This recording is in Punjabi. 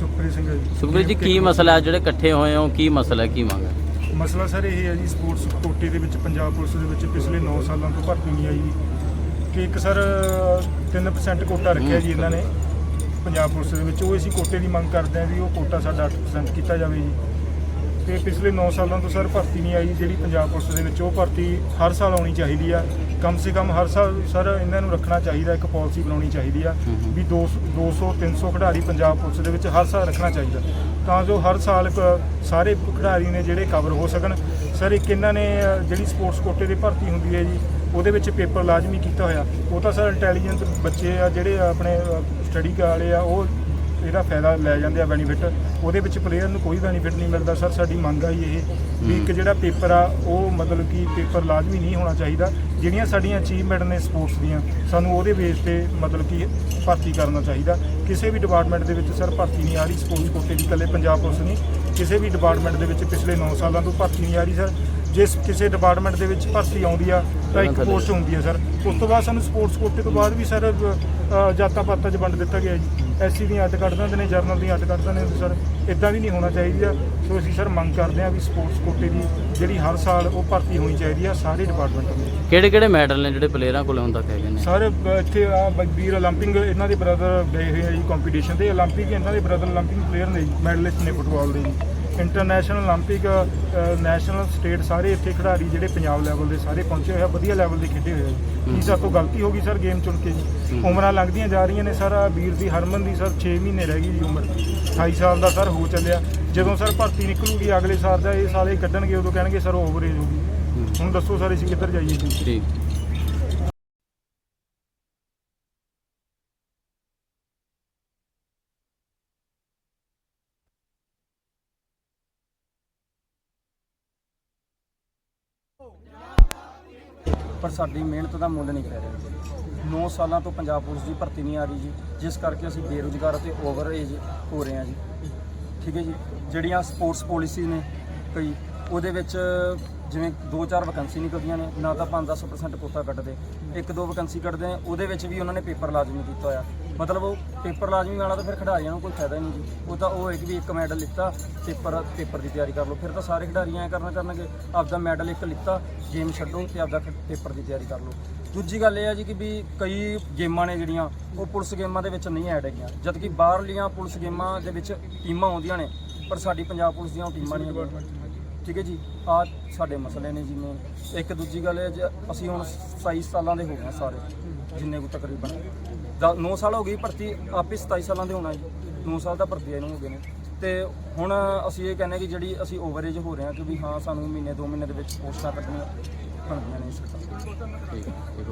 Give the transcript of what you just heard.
ਸੁਖਪ੍ਰੀਤ ਸਿੰਘ ਹੈ ਜੀ। ਸੁਖਬੀਰ ਜੀ ਕੀ ਮਸਲਾ ਹੈ? ਜਿਹੜੇ ਇਕੱਠੇ ਹੋਏ ਹੋ ਕੀ ਮਸਲਾ ਹੈ? ਕੀ ਮੰਗ ਹੈ? ਮਸਲਾ ਸਰ ਇਹ ਹੈ ਜੀ ਸਪੋਰਟਸ ਕੋਟੇ ਦੇ ਵਿੱਚ ਪੰਜਾਬ ਪੁਲਿਸ ਦੇ ਵਿੱਚ ਪਿਛਲੇ 9 ਸਾਲਾਂ ਤੋਂ ਭਰਤੀ ਨਹੀਂ ਆਈ। ਜੀ ਕਿ ਇੱਕ ਸਰ 3% ਕੋਟਾ ਰੱਖਿਆ ਜੀ ਇਹਨਾਂ ਨੇ। ਪੰਜਾਬ ਪੁਲਿਸ ਦੇ ਵਿੱਚ ਉਹ ਅਸੀਂ ਕੋਟੇ ਦੀ ਮੰਗ ਕਰਦੇ ਹਾਂ ਵੀ ਉਹ ਕੋਟਾ ਸਾਡਾ 8% ਕੀਤਾ ਜਾਵੇ ਜੀ। ਤੇ ਪਿਛਲੇ 9 ਸਾਲਾਂ ਤੋਂ ਸਰ ਭਰਤੀ ਨਹੀਂ ਆਈ ਜਿਹੜੀ ਪੰਜਾਬ ਪੁਲਿਸ ਦੇ ਵਿੱਚ ਉਹ ਭਰਤੀ ਹਰ ਸਾਲ ਆਉਣੀ ਚਾਹੀਦੀ ਆ। ਕਮ ਸੇ ਕਮ ਹਰ ਸਾਲ ਸਰ ਇਹਨਾਂ ਨੂੰ ਰੱਖਣਾ ਚਾਹੀਦਾ ਇੱਕ ਪਾਲਿਸੀ ਬਣਾਉਣੀ ਚਾਹੀਦੀ ਆ। ਵੀ 200 200 300 ਖਿਡਾਰੀ ਪੰਜਾਬ ਪੁਲਿਸ ਦੇ ਵਿੱਚ ਹਰ ਸਾਲ ਰੱਖਣਾ ਚਾਹੀਦਾ। ਤਾਂ ਜੋ ਹਰ ਸਾਲ ਸਾਰੇ ਖਿਡਾਰੀ ਨੇ ਜਿਹੜੇ ਕਵਰ ਹੋ ਸਕਣ। ਸਰ ਇੱਕ ਇਹਨਾਂ ਨੇ ਜਿਹੜੀ ਸਪੋਰਟਸ ਕੋਟੇ ਦੀ ਭਰਤੀ ਹੁੰਦੀ ਹੈ ਜੀ ਉਹਦੇ ਵਿੱਚ ਪੇਪਰ ਲਾਜ਼ਮੀ ਕੀਤਾ ਹੋਇਆ। ਉਹ ਤਾਂ ਸਰ ਇੰਟੈਲੀਜੈਂਟ ਬੱਚੇ ਆ ਜਿਹੜੇ ਆਪਣੇ ਸਟੱਡੀ ਵਾਲੇ ਆ ਉਹ ਇਹਦਾ ਫਾਇਦਾ ਲੈ ਜਾਂਦੇ ਆ ਬੈਨੀਫਿਟ ਉਹਦੇ ਵਿੱਚ ਪਲੇਅਰ ਨੂੰ ਕੋਈ ਬੈਨੀਫਿਟ ਨਹੀਂ ਮਿਲਦਾ। ਸਰ ਸਾਡੀ ਮੰਗ ਆ ਇਹ ਵੀ ਇੱਕ ਜਿਹੜਾ ਪੇਪਰ ਆ ਉਹ ਮਤਲਬ ਕਿ ਪੇਪਰ ਲਾਜ਼ਮੀ ਨਹੀਂ ਹੋਣਾ ਚਾਹੀਦਾ। ਜਿਹੜੀਆਂ ਸਾਡੀਆਂ ਅਚੀਵਮੈਂਟ ਨੇ ਸਪੋਰਟਸ ਦੀਆਂ ਸਾਨੂੰ ਉਹਦੇ ਬੇਸ ਤੇ ਮਤਲਬ ਕਿ ਭਰਤੀ ਕਰਨਾ ਚਾਹੀਦਾ। ਕਿਸੇ ਵੀ ਡਿਪਾਰਟਮੈਂਟ ਦੇ ਵਿੱਚ ਸਰ ਭਰਤੀ ਨਹੀਂ ਆ ਰਹੀ। ਸਪੋਰਟਸ ਕੋਟੇ ਦੀ ਇਕੱਲੇ ਪੰਜਾਬ ਪੁਲਿਸ ਨਹੀਂ। ਕਿਸੇ ਵੀ ਡਿਪਾਰਟਮੈਂਟ ਦੇ ਵਿੱਚ ਪਿਛਲੇ 9 ਸਾਲਾਂ ਤੋਂ ਭਰਤੀ ਨਹੀਂ ਆ ਰਹੀ ਸਰ ਜਿਸ ਕਿਸੇ ਡਿਪਾਰਟਮੈਂਟ ਦੇ ਵਿੱਚ ਭਰਤੀ ਆਉਂਦੀ ਆ ਤਾਂ ਇੱਕ ਪੋਸਟ ਹੁੰਦੀ ਆ ਸਰ ਉਸ ਤੋਂ ਬਾਅਦ ਸਾਨੂੰ ਸਪੋਰਟਸ ਕੋਟੇ ਤੋਂ ਬਾਅਦ ਵੀ ਸਰ ਅ, ਜਾਤਾਂ ਪਾਤਾਂ 'ਚ ਵੰਡ ਦਿੱਤਾ ਗਿਆ ਜੀ ਐਸਸੀ ਦੀਆਂ ਅੱਡ ਕੱਢ ਦਿੰਦੇ ਨੇ ਜਰਨਲ ਦੀਆਂ ਅੱਡ ਕੱਢ ਦਿੰਦੇ ਨੇ ਸਰ ਇਦਾਂ ਵੀ ਨਹੀਂ ਹੋਣਾ ਚਾਹੀਦਾ ਸੋ ਅਸੀਂ ਸਰ ਮੰਗ ਕਰਦੇ ਹਾਂ ਵੀ ਸਪੋਰਟਸ ਕੋਟੇ ਦੀ ਜਿਹੜੀ ਹਰ ਸਾਲ ਉਹ ਭਰਤੀ ਹੋਣੀ ਚਾਹੀਦੀ ਆ ਸਾਰੇ ਡਿਪਾਰਟਮੈਂਟਾਂ ਦੇ ਵਿੱਚ ਕਿਹੜੇ ਕਿਹੜੇ ਮੈਡਲ ਨੇ ਜਿਹੜੇ ਪਲੇਅਰਾਂ ਕੋਲ ਹੁਣ ਤੱਕ ਹੈਗੇ ਨੇ ਸਰ ਬ- ਇੱਥੇ ਆ ਵੀਰ 올림픽 ਇਹਨਾਂ ਦੇ ਬ੍ਰਦਰ ਗਏ ਹੋਏ ਆ ਜੀ ਕੰਪੀਟੀਸ਼ਨ ਤੇ 올림픽 ਇਹਨਾਂ ਦੇ ਬ੍ਰਦਰ 올림픽 ਪਲੇਅਰ ਨੇ ਜੀ ਮੈਡਲਿਸਟ ਨੇ ਫੁੱਟਬਾਲ ਦੇ ਜੀ ਇੰਟਰਨੈਸ਼ਨਲ 올림픽 ਨੈਸ਼ਨਲ ਸਟੇਟ ਸਾਰੇ ਇੱਥੇ ਖਿਡਾਰੀ ਜਿਹੜੇ ਪੰਜਾਬ ਲੈਵਲ ਦੇ ਸਾਰੇ ਪਹੁੰਚੇ ਹੋਏ ਆ ਵਧੀਆ ਲੈਵਲ ਦੇ ਖੇਡੇ ਹੋਏ ਆ ਜੀ ਕੀ ਸਾਡੇ ਤੋਂ ਗਲਤੀ ਹੋ ਗਈ ਸਰ ਗੇਮ ਚੁਣ ਕੇ ਜੀ ਹੂੰ। ਉਮਰਾਂ ਲੰਘਦੀਆਂ ਜਾ ਰਹੀਆਂ ਨੇ ਸਰ ਆਹ ਵੀਰ ਦੀ ਹਰਮਨ ਦੀ ਸਰ 6 ਮਹੀਨੇ ਰਹਿ ਗਈ ਜੀ ਉਮਰ 28 ਸਾਲ ਦਾ ਸਰ ਹੋ ਚੱਲਿਆ ਜਦੋਂ ਸਰ ਭਰਤੀ ਨਿਕਲੂਗੀ ਅਗਲੇ ਸਾਲ ਦਾ ਇਹ ਸਾਲ ਇਹ ਕੱਢਣਗੇ ਉਦੋਂ ਕਹਿਣਗੇ ਸਰ ਓਵਰੇਜ ਹੋ ਗਈ ਹੂੰ। ਹੁਣ ਦੱਸੋ ਸਰ ਅਸੀਂ ਕਿੱਧਰ ਜਾਈਏ ਜੀ ਠੀਕ ਪਰ ਸਾਡੀ ਮਿਹਨਤ ਦਾ ਮੁੱਲ ਨਹੀਂ ਪੈ ਰਿਹਾ। 9 ਸਾਲਾਂ ਤੋਂ ਪੰਜਾਬ ਪੁਲਿਸ ਦੀ ਭਰਤੀ ਨਹੀਂ ਆ ਰਹੀ ਜੀ, ਜਿਸ ਕਰਕੇ ਅਸੀਂ ਬੇਰੁਜ਼ਗਾਰ ਅਤੇ ਓਵਰ ਏਜ ਹੋ ਰਹੇ ਹਾਂ ਜੀ। ਠੀਕ ਹੈ ਜੀ? ਜਿਹੜੀਆਂ ਸਪੋਰਟਸ ਪਾਲਿਸੀ ਨੇ ਕਈ, ਉਹਦੇ ਵਿੱਚ ਜਿਵੇਂ 2-4 ਵੈਕੈਂਸੀ ਨਿਕਲਦੀਆਂ ਨੇ, ਨਾ ਤਾਂ 5-10% ਕੋਟਾ ਕੱਢਦੇ ਇੱਕ ਦੋ ਵੈਕੈਂਸੀ ਕੱਢਦੇ ਨੇ, ਉਹਦੇ ਵਿੱਚ ਵੀ ਉਹਨਾਂ ਨੇ ਪੇਪਰ ਲਾਜ਼ਮੀ ਕੀਤਾ ਹੋਇਆ। ਮਤਲਬ ਉਹ ਪੇਪਰ ਲਾਜ਼ਮੀ ਵਾਲਾ ਤਾਂ ਫਿਰ ਖਿਡਾਰੀਆਂ ਨੂੰ ਕੋਈ ਫਾਇਦਾ ਹੀ ਨਹੀਂ ਜੀ। ਉਹ ਤਾਂ ਉਹ ਹੈ ਵੀ ਇੱਕ ਮੈਡਲ ਲਿੱਤਾ, ਪੇਪਰ ਪੇਪਰ ਦੀ ਤਿਆਰੀ ਕਰ ਲਓ। ਫਿਰ ਤਾਂ ਸਾਰੇ ਖਿਡਾਰੀਆਂ ਐਂ ਕਰਨਾ ਕਰਨਗੇ, ਆਪਦਾ ਮੈਡਲ ਇੱਕ ਲਿੱਤਾ, ਗੇਮ ਛੱਡੋ ਤੇ ਆਪਦਾ ਪੇਪਰ ਦੀ ਤਿਆਰੀ ਕਰ ਲਓ। ਦੂਜੀ ਗੱਲ ਇਹ ਹੈ ਜੀ ਕਿ ਵੀ ਕਈ ਗੇਮਾਂ ਨੇ ਜਿਹੜੀਆਂ, ਉਹ ਪੁਲਿਸ ਗੇਮਾਂ ਦੇ ਵਿੱਚ ਨਹੀਂ ਐਡ ਹੈਗੀਆਂ। ਜਦਕਿ ਬਾਹਰਲੀਆਂ ਪੁਲਿਸ ਗੇਮਾਂ ਦੇ ਵਿੱਚ ਟੀਮਾਂ ਆਉਂਦੀਆਂ ਨੇ, ਪਰ ਸਾਡੀ ਪੰਜਾਬ ਪੁਲਿਸ ਦੀਆਂ ਉਹ ਟੀਮਾਂ ਨਹੀਂ ਹੈਗੀਆਂ। ਠੀਕ ਹੈ ਜੀ ਆ ਸਾਡੇ ਮਸਲੇ ਨੇ ਜਿਵੇਂ ਇੱਕ ਦੂਜੀ ਗੱਲ ਹੈ ਜੇ, ਅਸੀਂ ਹੁਣ 27 ਸਾਲਾਂ ਦੇ ਹੋ ਗਏ ਹਾਂ ਸਾਰੇ, ਜਿੰਨੇ ਕੁ ਤਕਰੀਬਨ। 9 ਸਾਲ ਹੋ ਗਈ ਭਰਤੀ ਆਪੇ 27 ਸਾਲਾਂ ਦੇ ਹੋਣਾ ਜੀ। 9 ਸਾਲ ਤਾਂ ਭਰਤੀ ਇਹਨੂੰ ਹੋ ਗਏ ਨੇ। ਤੇ ਹੁਣ ਅਸੀਂ ਇਹ ਕਹਿੰਦੇ ਕਿ ਜਿਹੜੀ ਅਸੀਂ ਓਵਰੇਜ ਹੋ ਰਹੇ ਹਾਂ ਕਿ ਵੀ ਹਾਂ, ਸਾਨੂੰ ਮਹੀਨੇ 2 ਮਹੀਨੇ ਦੇ ਵਿੱਚ ਪੋਸਟਾਂ ਕੱਢਣੀਆਂ ਬਣਦੀਆਂ ਨੇ ਸਰਕਾਰ ਠੀਕ ਠੀਕ